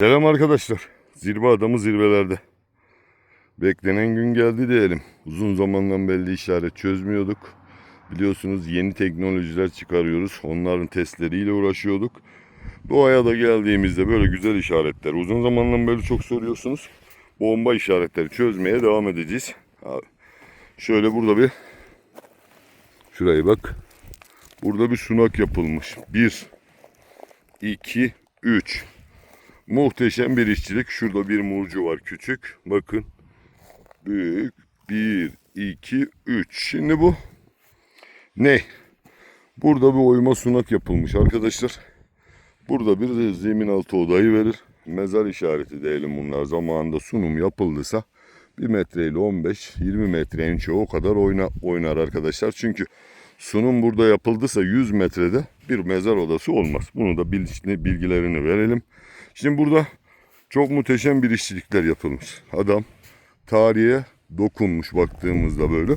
Selam arkadaşlar. Zirve adamı zirvelerde. Beklenen gün geldi diyelim. Uzun zamandan belli işaret çözmüyorduk. Biliyorsunuz yeni teknolojiler çıkarıyoruz. Onların testleriyle uğraşıyorduk. Doğaya da geldiğimizde böyle güzel işaretler. Uzun zamandan beri çok soruyorsunuz. Bomba işaretleri çözmeye devam edeceğiz. Abi, şöyle burada bir şuraya bak. Burada bir sunak yapılmış. 1 2 3 Muhteşem bir işçilik. Şurada bir murcu var küçük. Bakın. Büyük. 1, 2, 3. Şimdi bu ne? Burada bir oyma sunak yapılmış arkadaşlar. Burada bir de zemin altı odayı verir. Mezar işareti diyelim bunlar. Zamanında sunum yapıldıysa 1 metre ile 15-20 metre en çoğu o kadar oyna, oynar arkadaşlar. Çünkü sunum burada yapıldıysa 100 metrede bir mezar odası olmaz. Bunu da bil- bilgilerini verelim. Şimdi burada çok muhteşem bir işçilikler yapılmış. Adam tarihe dokunmuş baktığımızda böyle.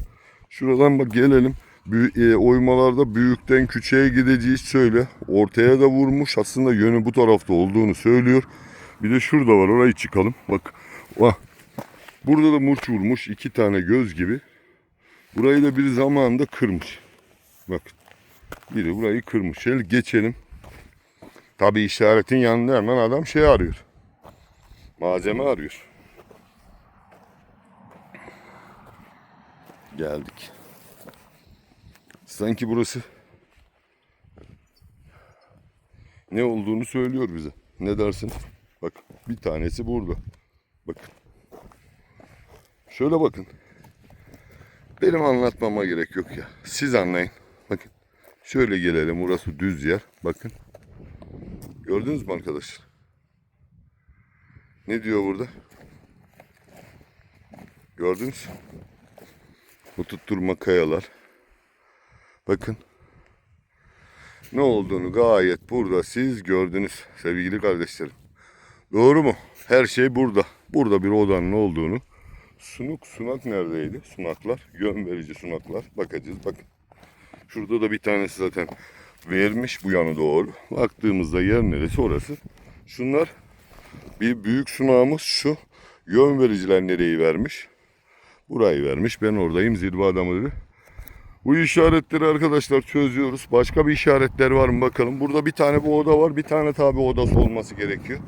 Şuradan bak gelelim. Büyü- e, oymalarda büyükten küçüğe gideceğiz söyle. Ortaya da vurmuş. Aslında yönü bu tarafta olduğunu söylüyor. Bir de şurada var orayı çıkalım. Bak. Vah. Burada da murç vurmuş. iki tane göz gibi. Burayı da bir zamanında kırmış. Bak. Biri burayı kırmış. Şöyle geçelim. Tabi işaretin yanında hemen adam şey arıyor. Malzeme arıyor. Geldik. Sanki burası ne olduğunu söylüyor bize. Ne dersin? Bak bir tanesi burada. Bakın. Şöyle bakın. Benim anlatmama gerek yok ya. Siz anlayın. Bakın. Şöyle gelelim. Burası düz yer. Bakın. Gördünüz mü arkadaşlar? Ne diyor burada? Gördünüz? Bu tutturma kayalar. Bakın. Ne olduğunu gayet burada siz gördünüz sevgili kardeşlerim. Doğru mu? Her şey burada. Burada bir odanın olduğunu. Sunuk, sunak neredeydi? Sunaklar, yön verici sunaklar. Bakacağız bakın. Şurada da bir tanesi zaten vermiş bu yana doğru. Baktığımızda yer neresi orası. Şunlar bir büyük sunağımız şu. Yön vericiler nereyi vermiş? Burayı vermiş. Ben oradayım zirve adamı dedi. Bu işaretleri arkadaşlar çözüyoruz. Başka bir işaretler var mı bakalım. Burada bir tane bu oda var. Bir tane tabi odası olması gerekiyor.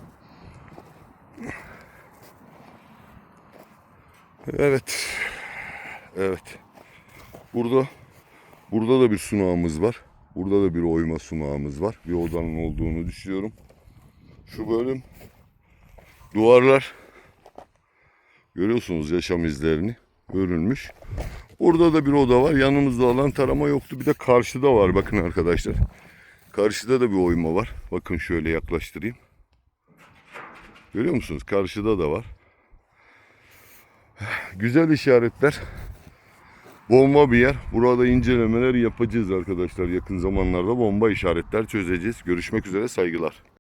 Evet. Evet. Burada burada da bir sunağımız var. Burada da bir oyma sunağımız var. Bir odanın olduğunu düşünüyorum. Şu bölüm duvarlar görüyorsunuz yaşam izlerini örülmüş. Burada da bir oda var. Yanımızda alan tarama yoktu. Bir de karşıda var bakın arkadaşlar. Karşıda da bir oyma var. Bakın şöyle yaklaştırayım. Görüyor musunuz? Karşıda da var. Güzel işaretler. Bomba bir yer. Burada incelemeler yapacağız arkadaşlar. Yakın zamanlarda bomba işaretler çözeceğiz. Görüşmek üzere saygılar.